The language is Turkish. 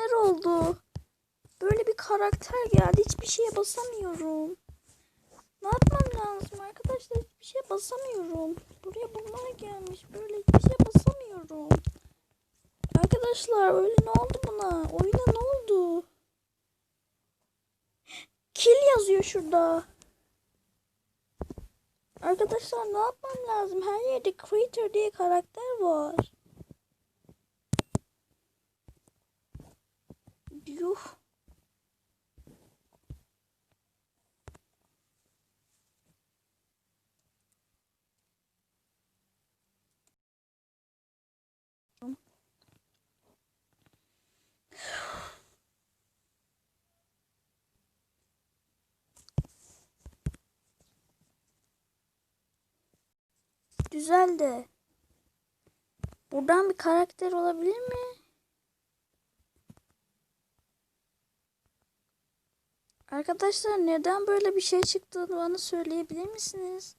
neler oldu? Böyle bir karakter geldi. Hiçbir şeye basamıyorum. Ne yapmam lazım arkadaşlar? Hiçbir şeye basamıyorum. Buraya bunlar gelmiş. Böyle hiçbir şeye basamıyorum. Arkadaşlar öyle ne oldu buna? Oyuna ne oldu? Kill yazıyor şurada. Arkadaşlar ne yapmam lazım? Her yerde Creator diye karakter var. Yuh. Güzel. Buradan bir karakter olabilir mi? Arkadaşlar neden böyle bir şey çıktığını bana söyleyebilir misiniz?